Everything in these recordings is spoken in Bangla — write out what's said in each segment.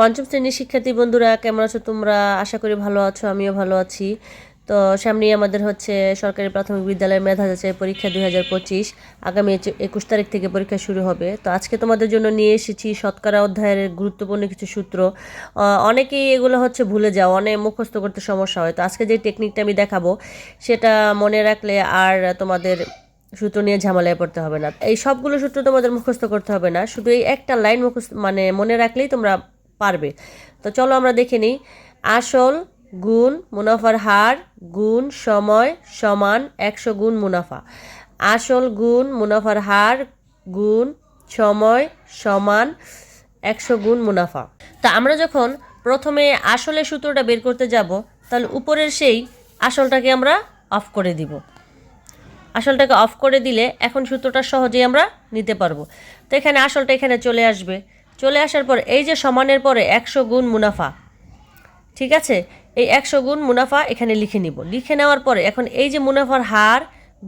পঞ্চম শ্রেণির শিক্ষার্থী বন্ধুরা, কেমন আছো তোমরা? আশা করি ভালো আছো, আমিও ভালো আছি। তো সামনেই আমাদের হচ্ছে সরকারি প্রাথমিক বিদ্যালয়ের মেধা যাচাই পরীক্ষা দুই হাজার পঁচিশ। আগামী একুশ তারিখ থেকে পরীক্ষা শুরু হবে। তো আজকে তোমাদের জন্য নিয়ে এসেছি শতকরা অধ্যায়ের গুরুত্বপূর্ণ কিছু সূত্র। অনেকেই এগুলো হচ্ছে ভুলে যাও, অনেক মুখস্থ করতে সমস্যা হয়। তো আজকে যে টেকনিকটা আমি দেখাবো, সেটা মনে রাখলে আর তোমাদের সূত্র নিয়ে ঝামেলায় পড়তে হবে না। এই সবগুলো সূত্র তোমাদের মুখস্থ করতে হবে না। শুধু এই একটা লাইন মুখস্থ মানে মনে রাখলেই তোমরা পারবে। তো চলো আমরা দেখে নিই। আসল গুণ মুনাফার হার, গুণ সময় সমান একশো গুণ মুনাফা। আসল গুণ মুনাফার হার, গুণ সময় সমান একশো গুণ মুনাফা। তা আমরা যখন প্রথমে আসলে সূত্রটা বের করতে যাব, তাহলে উপরের সেই আসলটাকে আমরা অফ করে দিব। আসলটাকে অফ করে দিলে এখন সূত্রটা সহজেই আমরা নিতে পারব। তো এখানে আসলটা এখানে চলে আসবে। চলে আসার পর এই যে সমানের পরে একশো গুণ মুনাফা, ঠিক আছে? এই একশো গুণ মুনাফা এখানে লিখে নিব। লিখে নেওয়ার পরে এখন এই যে মুনাফার হার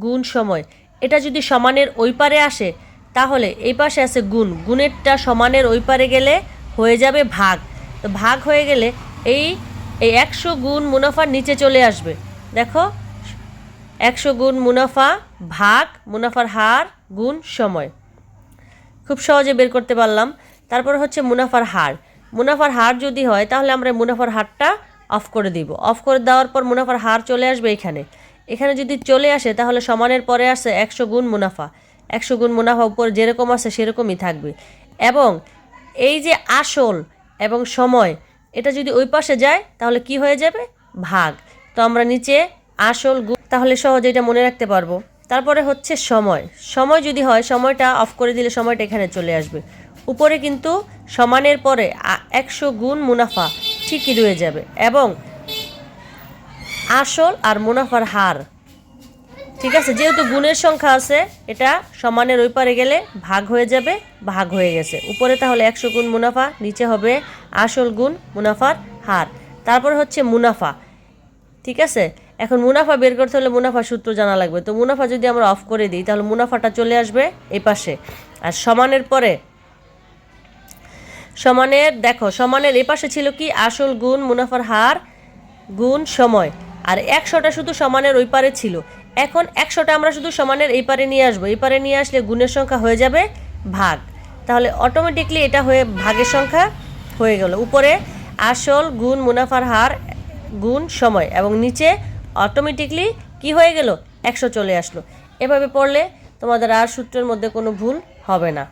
গুণ সময়, এটা যদি সমানের ওই পারে আসে, তাহলে এই পাশে আছে গুণ। গুণেরটা সমানের ওই পারে গেলে হয়ে যাবে ভাগ। তো ভাগ হয়ে গেলে এই এই একশো গুণ মুনাফার নিচে চলে আসবে। দেখো, একশো গুণ মুনাফা ভাগ, মুনাফার হার গুণ সময়। খুব সহজে বের করতে পারলাম। তারপর হচ্ছে মুনাফার হার। মুনাফার হার যদি হয়, তাহলে আমরা মুনাফার হারটা অফ করে দিব। অফ করে দেওয়ার পর মুনাফার হার চলে আসবে এখানে। এখানে যদি চলে আসে, তাহলে সমানের পরে আসে একশো গুণ মুনাফা। একশো গুণ মুনাফা উপর যেরকম আছে, সেরকমই থাকবে। এবং এই যে আসল এবং সময়, এটা যদি ওই পাশে যায়, তাহলে কি হয়ে যাবে? ভাগ। তো আমরা নিচে আসল গুণ তাহলে সহজে এটা মনে রাখতে পারব। তারপরে হচ্ছে সময়। সময় যদি হয়, সময়টা অফ করে দিলে সময়টা এখানে চলে আসবে। উপরে কিন্তু সমানের পরে একশো গুণ মুনাফা ঠিকই রয়ে যাবে এবং আসল আর মুনাফার হার। ঠিক আছে? যেহেতু গুণের সংখ্যা আছে, এটা সমানের ওই পারে গেলে ভাগ হয়ে যাবে, ভাগ হয়ে গেছে। উপরে তাহলে একশো গুণ মুনাফা, নিচে হবে আসল গুণ মুনাফার হার। তারপর হচ্ছে মুনাফা। ঠিক আছে? এখন মুনাফা বের করতে হলে মুনাফা সূত্র জানা লাগবে। তো মুনাফা যদি আমরা অফ করে দিই, তাহলে মুনাফাটা চলে আসবে এই পাশে। আর সমানের পরে, সমানের, দেখো, সমানের এই পাশে ছিল কি? আসল গুণ, মুনাফার হার, গুণ, সময়। আর একশোটা শুধু সমানের ওই পারে ছিল। এখন একশোটা আমরা শুধু সমানের এই পারে নিয়ে আসব। এই পারে নিয়ে আসলে গুণের সংখ্যা হয়ে যাবে ভাগ। তাহলে অটোমেটিকলি এটা হয়ে ভাগের সংখ্যা হয়ে গেল। উপরে আসল গুণ, মুনাফার হার, গুণ, সময় এবং নিচে অটোমেটিকলি কি হয়ে গেল? একশো চলে আসলো। এভাবে পড়লে তোমাদের আর সূত্রের মধ্যে কোনো ভুল হবে না।